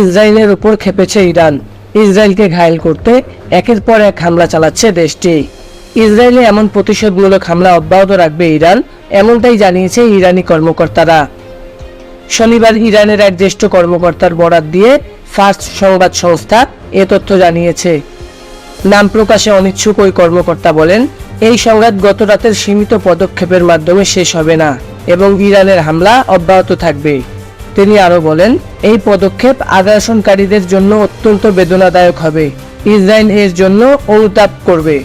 ইসরায়েলের উপর খেপেছে ইরান। ইসরায়েলকে ঘায়েল করতে একের পর এক হামলা চালাচ্ছে দেশটি। ইসরায়েলে এমন প্রতিশোধমূলক হামলা অব্যাহত রাখবে ইরান, এমনটাই জানিয়েছে ইরানি কর্মকর্তারা। শনিবার ইরানের এক জ্যেষ্ঠ কর্মকর্তার বরাত দিয়ে ফার্স্ট সংবাদ সংস্থা এ তথ্য জানিয়েছে। নাম প্রকাশে অনিচ্ছুক ওই কর্মকর্তা বলেন, এই সংঘাত গত রাতের সীমিত পদক্ষেপের মাধ্যমে শেষ হবে না এবং ইরানের হামলা অব্যাহত থাকবে। তিনি আরও বলেন, এই পদক্ষেপ আগ্রাসনকারীদের জন্য অত্যন্ত বেদনাদায়ক হবে। ইসরায়েল এর জন্য অনুতাপ করবে।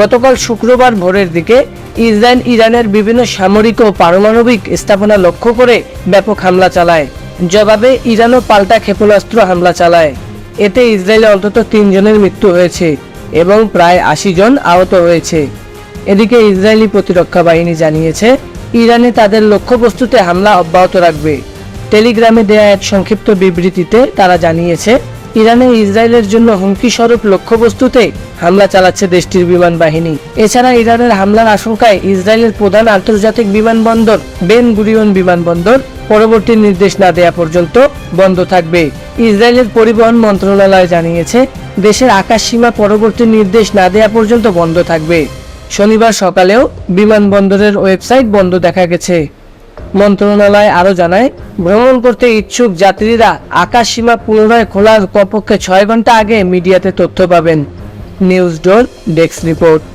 গতকাল শুক্রবার ভোরের দিকে ইসরায়েল, ইরানের বিভিন্ন সামরিক ও পারমাণবিক স্থাপনা লক্ষ্য করে ব্যাপক হামলা চালায়। জবাবে ইরানও পাল্টা ক্ষেপণাস্ত্র হামলা চালায়। এতে ইসরায়েলে অন্তত তিনজনের মৃত্যু হয়েছে এবং প্রায় আশি জন আহত হয়েছে। এদিকে ইসরায়েলি প্রতিরক্ষা বাহিনী জানিয়েছে, ইরানে তাদের লক্ষ্যবস্তুতে হামলা অব্যাহত রাখবে। টেলিগ্রামে দেয়া এক সংক্ষিপ্ত বিবৃতিতে তারা জানিয়েছে, ইরানে ইসরায়েলের জন্য হুমকি স্বরূপ লক্ষ্যবস্তুতে হামলা চালাচ্ছে দেশটির বিমান বাহিনী। এছাড়া ইরানের হামলার আশঙ্কায় ইসরায়েলের প্রধান আন্তর্জাতিক বিমানবন্দর বেন গুরিয়ন বিমানবন্দর পরবর্তী নির্দেশ না দেয়া পর্যন্ত বন্ধ থাকবে। ইসরায়েলের পরিবহন মন্ত্রণালয় জানিয়েছে, দেশের আকাশ সীমা পরবর্তী নির্দেশ না দেয়া পর্যন্ত বন্ধ থাকবে। শনিবার সকালেও বিমানবন্দরের ওয়েবসাইট বন্ধ দেখা গেছে। মন্ত্রণালয় আরও জানায়, ভ্রমণ করতে ইচ্ছুক যাত্রীরা আকাশ সীমা পুনরায় খোলার কপক্ষে ছয় ঘণ্টা আগে মিডিয়াতে তথ্য পাবেন। News door desk report.